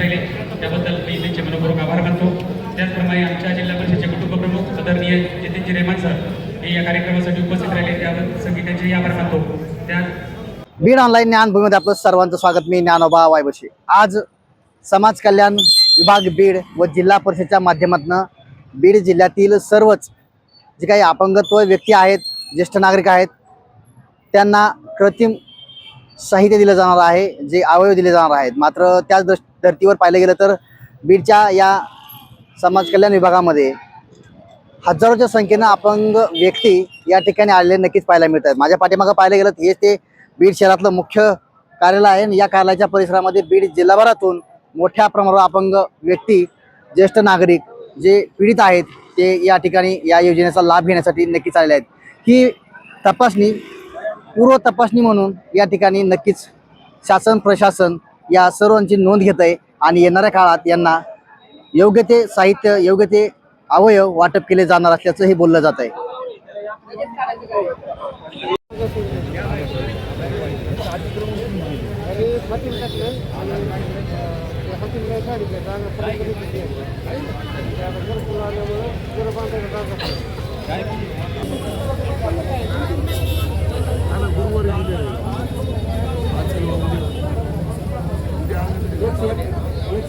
राहिले. त्याबद्दल मी त्यांचे मनपूर्वक आभार मानतो. त्याचप्रमाणे आमच्या जिल्हा परिषदेचे कुटुंब प्रमुख आदरणीय जितेंद्र रेमान सर हे या कार्यक्रमासाठी उपस्थित राहिले. त्याबद्दल त्यांचेही आभार मानतो. त्या बीड ऑनलाईन ज्ञानभूमीमध्ये आपलं सर्वांचं स्वागत. मी ज्ञानोबा वायबशी. आज समाज कल्याण विभाग बीड व जिल्हा परिषदेच्या माध्यमातून बीड जिल्ह्यातील सर्वच जे काही अपंगत्व व्यक्ती आहेत ज्येष्ठ नागरिक आहेत त्यांना कृत्रिम साहित्य दिलं जाणार आहे जे अवयव दिले जाणार आहेत. मात्र त्याच दृष् धर्तीवर पाहिलं गेलं तर बीडच्या या समाज कल्याण विभागामध्ये हजारोच्या संख्येनं अपंग व्यक्ती या ठिकाणी आलेले नक्कीच पाहायला मिळत आहेत माझ्या पाठीमागं पाहिलं गेलं तर ते बीड शहरातलं मुख्य कार्यालय आहे. आणि या कार्यालयाच्या परिसरामध्ये बीड जिल्हाभरातून मोठ्या प्रमाणावर अपंग व्यक्ती ज्येष्ठ नागरिक जे पीडित आहेत ते या ठिकाणी या योजनेचा लाभ घेण्यासाठी नक्कीच आलेले आहेत. ही तपासणी पूर्व तपासणी म्हणून या ठिकाणी नक्कीच शासन प्रशासन या सर्वांची नोंद घेत आहे आणि येणाऱ्या काळात यांना योग्य ते साहित्य योग्य ते अवयव वाटप केले जाणार असल्याचंही बोललं जात आहे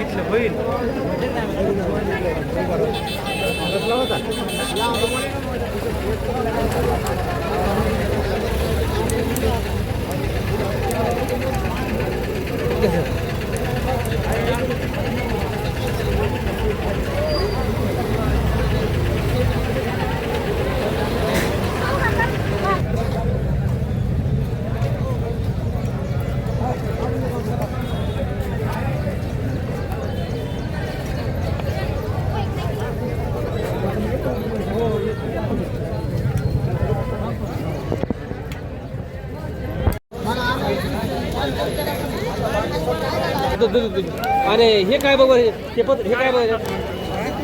घेतलं होईल होता अरे हे काय बघ बरं, हे पत्र हे काय बघ?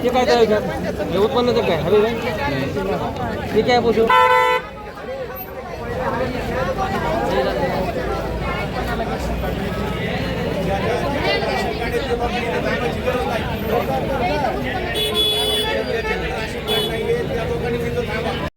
हे काय काय हे उत्पन्न तर काय हवे हे काय बसू